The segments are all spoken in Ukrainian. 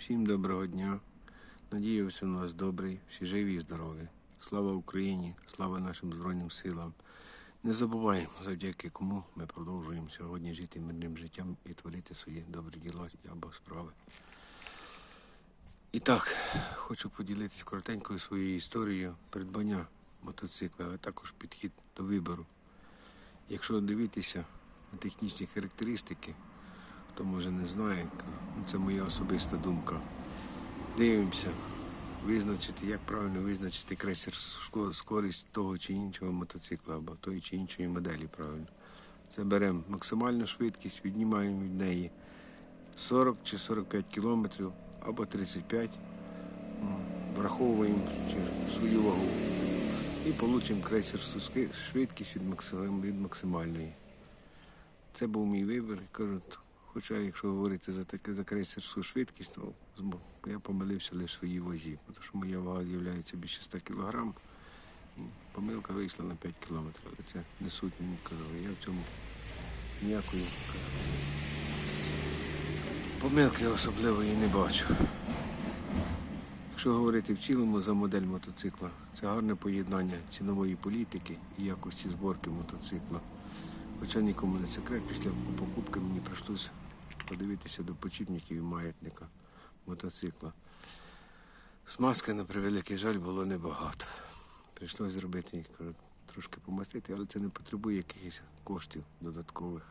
Всім доброго дня. Надіюся, у нас добрий, всі живі і здорові. Слава Україні, слава нашим Збройним силам. Не забуваємо, завдяки кому ми продовжуємо сьогодні жити мирним життям і творити свої добрі діла або справи. І так, хочу поділитися коротенькою своєю історією придбання мотоцикла, а також підхід до вибору. Якщо дивитися на технічні характеристики, хто може не знає, це моя особиста думка. Дивимося, визначити, як правильно визначити крейсер ско- скорість того чи іншого мотоцикла або тої чи іншої моделі правильно. Це беремо максимальну швидкість, віднімаємо від неї 40 чи 45 кілометрів або 35, м, враховуємо свою вагу і отримаємо крейсерську швидкість від, максимальної. Це був мій вибір. Кажу, т- хоча якщо говорити за таке за крейсерську швидкість, то я помилився лише в своїй вазі, тому що моя вага є більше 100 кг. Помилка вийшла на 5 кілометрів, але це не суть мені казали. Я в цьому ніякої помилки особливої не бачу. Якщо говорити в цілому за модель мотоцикла, це гарне поєднання цінової політики і якості зборки мотоцикла. Хоча нікому не секрет, після покупки мені прийшлося подивитися до почіпників і маятника мотоцикла. Смазки, на превеликий жаль, було небагато. Прийшлося зробити трошки помастити, але це не потребує якихось коштів додаткових.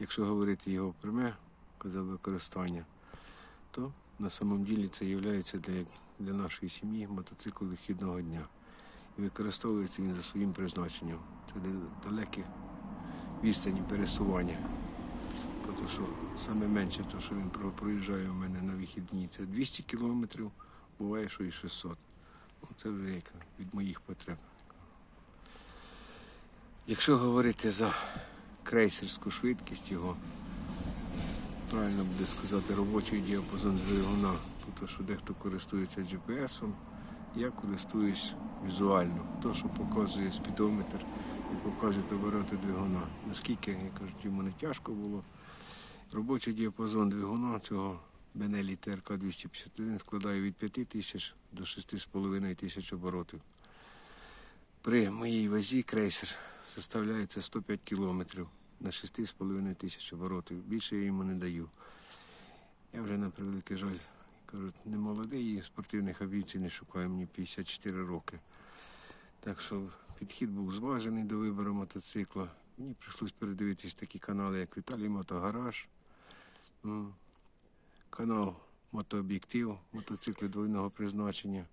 Якщо говорити його пряме за використання, то на самом ділі це є для, для нашої сім'ї мотоцикл вихідного дня. І використовується він за своїм призначенням. Це далекі відстані пересування. Тому що саме менше, то, що він проїжджає у мене на вихідні, це 200 кілометрів, буває, що і 600. Ну, це вже як від моїх потреб. Якщо говорити за крейсерську швидкість його, правильно буде сказати, робочий діапазон двигуна, тому що дехто користується GPS-ом, я користуюсь візуально. То, що показує спідометр і показує обороти двигуна. Наскільки, як кажуть, йому не тяжко було. Робочий діапазон двигуна цього Benelli ТРК 251 складає від 5 тисяч до 6,5 тисяч оборотів. При моїй вазі крейсер составляється 105 кілометрів на 6,5 тисяч оборотів. Більше я йому не даю. Я вже на превеликий жаль, кажуть, не молодий і спортивних амбіцій не шукаю, мені 54 роки. Так що підхід був зважений до вибору мотоцикла. Мені прийшлось передивитись такі канали, як Віталій Мотогараж, канал Мотооб'єктив, мотоцикли двойного призначення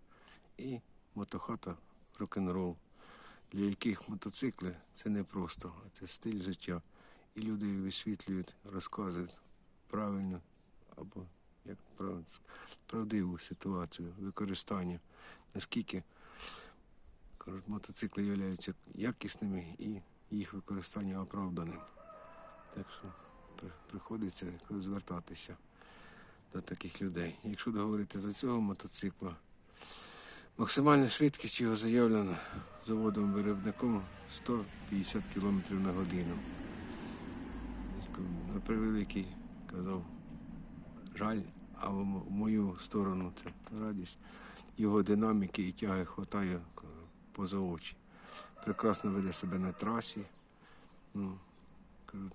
і мотохата рок-н-рол, для яких мотоцикли це не просто, а це стиль життя. І люди їх висвітлюють, розказують правильно або як правдиву ситуацію використання, наскільки кажуть, мотоцикли являються якісними і їх використання оправданим. Так що приходиться звертатися до таких людей. Якщо говорити за цього мотоцикла, максимальна швидкість його заявлена заводом-виробником 150 км на годину. На превеликий казав жаль, а в мою сторону це радість. Його динаміки і тяги хватає поза очі. Прекрасно веде себе на трасі.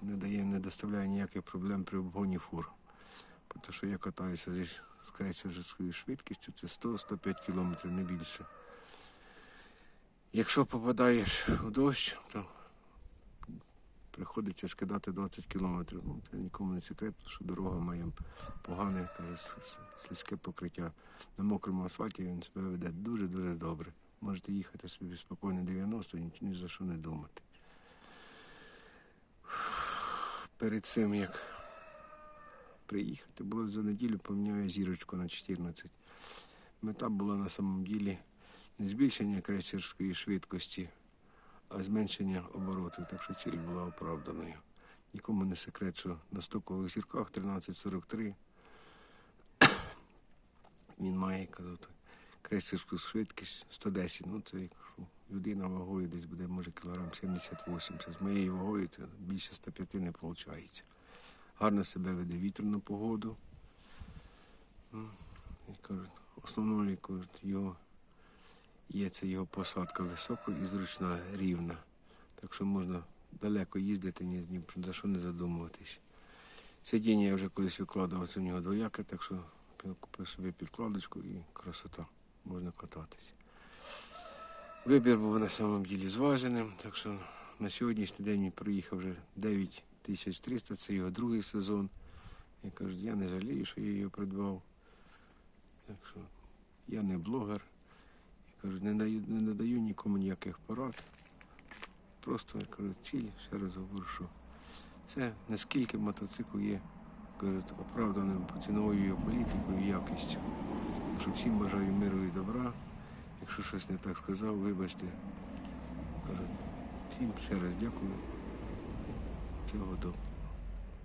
Не дає, не доставляє ніяких проблем при обгоні фур. Тому що я катаюся зі крейсерською швидкістю, це 100-105 кілометрів, не більше. Якщо попадаєш в дощ, то приходиться скидати 20 кілометрів. Ну, це нікому не секрет, тому що дорога має погане, слизьке покриття. На мокрому асфальті він себе веде дуже-дуже добре. Можете їхати собі спокійно 90, ні, ні за що не думати. Перед цим як приїхати, було за неділю поміняю зірочку на 14. Мета була на самом ділі не збільшення крейсерської швидкості, а зменшення оборотів. Так що ціль була оправданою. Нікому не секрет, що на стокових зірках 1343 він має казати, крейсерську швидкість 110. Ну це якщо людина вагою десь буде, може, кілограм 70-80. З моєю вагою це більше 105 не виходить. Гарно себе веде вітряну погоду. М, основною його є це його посадка висока і зручна, рівна. Так що можна далеко їздити, ні, ні за що не задумуватись. Сидіння я вже колись викладав, це в нього двояке, так що купив собі підкладочку і красота, можна кататися. Вибір був на самом ділі зваженим, так що на сьогоднішній день він проїхав вже 9300, це його другий сезон. Я кажу, я не жалію, що я його придбав. Так що я не блогер. Я кажу, не, даю, не надаю нікому ніяких порад. Просто я кажу, ціль, ще раз говорю, що це наскільки мотоцикл є кажуть, оправданим по ціновою політикою і якістю. Що всім бажаю миру і добра. Якщо щось не так сказав, вибачте. Всім ще раз дякую. Всього доброго.